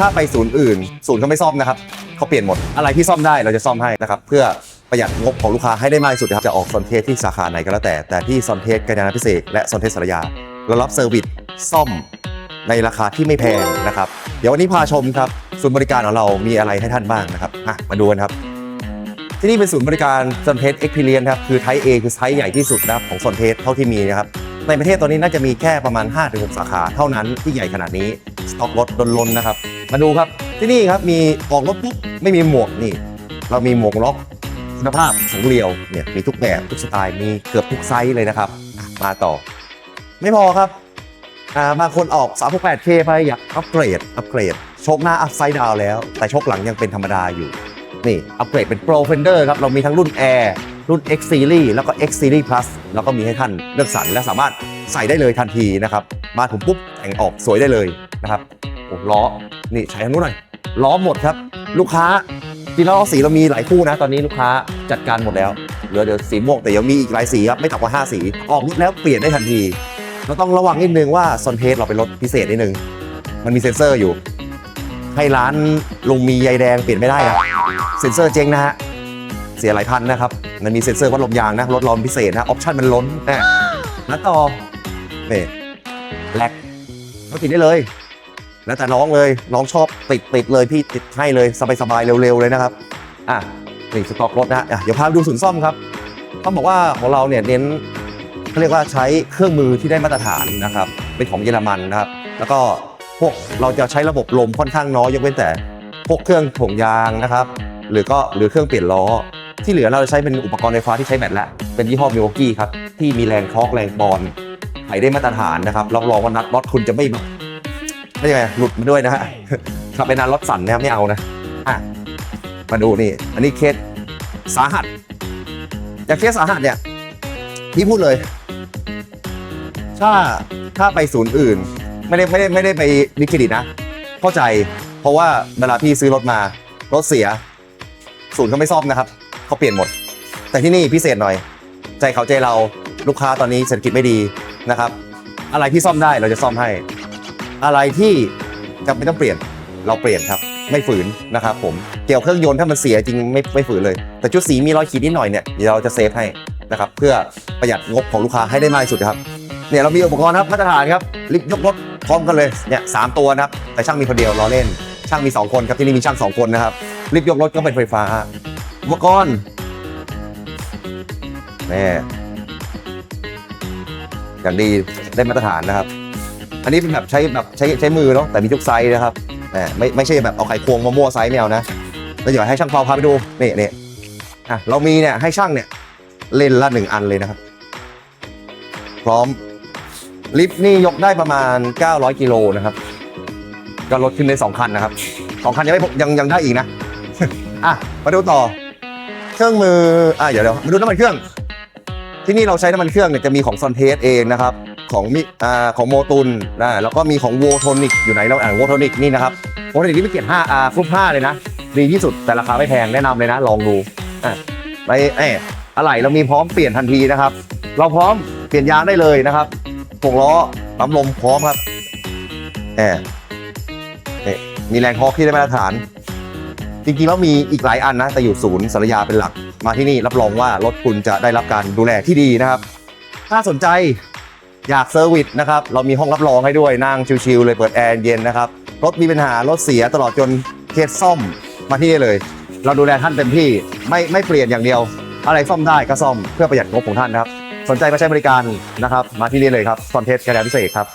ถ้าไปศูนย์อื่น ศูนย์เขาไม่ซ่อมนะครับเขาเปลี่ยนหมดอะไรที่ซ่อมได้เราจะซ่อมให้นะครับเพื่อประหยัดงบของลูกค้าให้ได้มากที่สุดนะครับจะออกซอนเทสที่สาขาไหนก็แล้วแต่แต่ที่ซอนเทสกาญจนาพิเศษและซอนเทสสารยาเรารับเซอร์วิสซ่อมในราคาที่ไม่แพงนะครับ เดี๋ยววันนี้พาชมครับศูนย์บริการของเรามีอะไรให้ท่านบ้างนะครับอะมาดูกันครับ ที่นี่เป็นศูนย์บริการซอนเทสเอ็กเพรียนครับคือไทป์ A คือไซส์ใหญ่ที่สุดนะครับของซอนเทสเท่าที่มีนะครับในประเทศตอนนี้น่าจะมีแค่ประมาณ 5-6 สาขาเท่านั้นที่ใหญ่ขนาดนี้ สต็อกรถล้นๆนะครับ มาดูครับที่นี่ครับมีออกรถปุ๊บไม่มีหมวกนี่ เรามีหมวกล็อกคุณภาพสูงเรียวเนี่ยมีทุกแบบทุกสไตล์มีเกือบทุกไซส์เลยนะครับ มาต่อ ไม่พอครับอ่าบางคนออก 368K ไปอยากอัปเกรดอัปเกรดโชคหน้าอัพไซด์ดาวแล้ว แต่โชคหลังยังเป็นธรรมดาอยู่นี่อัปเกรดเป็น Pro Fender ครับ เรามีทั้งรุ่น Air รุ่น X Series แล้วก็ X Series Plus แล้วก็มีให้ท่านเลือกสรรและสามารถ ใส่ได้เลยทันทีนะครับ มาถึงปุ๊บแต่งออกสวยได้เลยนะครับโอ้ล้อนี่ใช้ทางนู้นหน่อยล้อหมดครับ ลูกค้าจริงแล้วสีเรามีหลายคู่นะ ตอนนี้ลูกค้าจัดการหมดแล้วเหลือเดี๋ยวสีม่วงแต่ยังมีอีกหลายสีครับไม่ต่ำกว่า 5 สี ออกรถแล้วเปลี่ยนได้ทันทีเราต้องระวังนิดนึงว่าซอนเทสเราเป็นรถพิเศษนิดนึงมันมีเซ็นเซอร์อยู่ ให้ร้านลงมีใยแดงเปลี่ยนไม่ได้นะเซ็นเซอร์เจ๊งนะฮะเสียหลายพันนะครับมันมีเซ็นเซอร์วัดลมยางนะรถลมพิเศษนะออปชั่นมันล้นน่แล้วต่อ นี่แบล็กก็ติดได้เลย แล้วแต่น้องเลยน้องชอบติดติดเลยพี่ติดให้เลยสบายๆเร็วๆเลยนะครับอะนี่สต็อกรถนะอะเดี๋ยวพาไปดูศูนย์ซ่อมครับต้องบอกว่าของเราเนี่ยเน้นเขาเรียกว่าใช้เครื่องมือที่ได้มาตรฐานนะครับเป็นของเยอรมันนะครับ แล้วก็พวกเราจะใช้ระบบลมค่อนข้างน้อยยกเว้นแต่พวกเครื่องถ่วงยางนะครับ หรือก็หรือเครื่องเปลี่ยนล้อ ที่เหลือเราจะใช้เป็นอุปกรณ์ไฟฟ้าที่ใช้แบตแล้วเป็นยี่ห้อมิวกี้ครับที่มีแรงทอร์กแรงบอล ไถได้มาตรฐานนะครับรับรองว่านัดรถคุณจะไม่แบบไม่ใช่ไงหลุดมาด้วยนะฮะขับไปนานรถสั่นนะครับไม่เอานะอะมาดูนี่ อันนี้เคสสาหัสอย่างเคสสาหัสเนี่ยพี่พูดเลย ถ้าถ้าไปศูนย์อื่น ไม่ได้ไม่ได้ไม่ได้ไปดิเครดิตนะ เข้าใจเพราะว่าเวลาพี่ซื้อรถมา รถเสีย ศูนย์เขาไม่ซ่อมนะครับเขาเปลี่ยนหมด แต่ที่นี่พิเศษหน่อย ใจเขาใจเราลูกค้าตอนนี้เศรษฐกิจไม่ดี นะครับ อะไรที่ซ่อมได้เราจะซ่อมให้ อะไรที่จำเป็นต้องเปลี่ยนเราเปลี่ยนครับ ไม่ฝืนนะครับผมเกี่ยวเครื่องยนต์ถ้ามันเสียจริงไม่ไม่ฝืนเลย แต่ชุดสีมีรอยขีดนิดหน่อยเนี่ยเดี๋ยวเราจะเซฟให้นะครับเพื่อประหยัดงบของลูกค้าให้ได้มากที่สุดครับเนี่ยเรามีอุปกรณ์ครับมาตรฐานครับลิฟต์ยกรถพร้อมกันเลยเนี่ยสามตัวนะครับแต่ช่างมีคนเดียวล้อเล่น ช่างมี 2 คนครับที่นี่มีช่าง 2 คนนะครับลิฟต์ยกรถก็เป็นไฟฟ้าอุปกรณ์นี่ อย่างดีได้มาตรฐานนะครับ อันนี้เป็นแบบใช้แบบใช้ใช้มือเนาะแต่มีทุกไซส์นะครับไม่ไม่ใช่แบบเอาไขควงมามั่วไซส์ไม่เอานะแล้วเดี๋ยวให้ช่างเปาพาไปดูนี่นี่อะเรามีเนี่ยให้ช่างเนี่ยเล่นละหนึ่งอันเลยนะครับ พร้อมลิฟต์นี่ยกได้ประมาณ 900กิโลนะครับ ก็ลดขึ้นได้2คันนะครับสองคันยังไม่พอยังยังได้อีกนะอะมาดูต่อ เครื่องมืออะเดี๋ยวเดี๋ยวมาดูน้ำมันเครื่อง ที่นี่เราใช้น้ำมันเครื่องเนี่ยจะมีของซอนเทสเองนะครับ ของมิอ่าของโมตุนนะแล้วก็มีของโวโทนิกอยู่ไหนเราอ่านโวโทนิกนี่นะครับโวโทนิกนี่ไม่เกียร5อ่าฟุต5เลยนะ ดีที่สุดแต่ราคาไม่แพงแนะนำเลยนะ ลองดูอะไปเอออะไรเรามีพร้อมเปลี่ยนทันทีนะครับ เราพร้อมเปลี่ยนยางได้เลยนะครับพวงล้อปั๊มลมพร้อมครับแหมนี่มีแรงทอกที่ได้มาตรฐาน จริงๆแล้วมีอีกหลายอันนะแต่อยู่ศูนย์สารยาเป็นหลัก มาที่นี่รับรองว่ารถคุณจะได้รับการดูแลที่ดีนะครับ ถ้าสนใจอยากเซอร์วิสนะครับเรามีห้องรับรองให้ด้วยนั่งชิลๆเลยเปิดแอร์เย็นนะครับรถมีปัญหารถเสียตลอดจนเคสซ่อมมาที่นี่เลย เราดูแลท่านเต็มที่ไม่ไม่เปลี่ยนอย่างเดียว อะไรซ่อมได้ก็ซ่อมเพื่อประหยัดงบของท่านนะครับสนใจมาใช้บริการนะครับมาที่นี่เลยครับคอนเทสต์การพิเศษครับ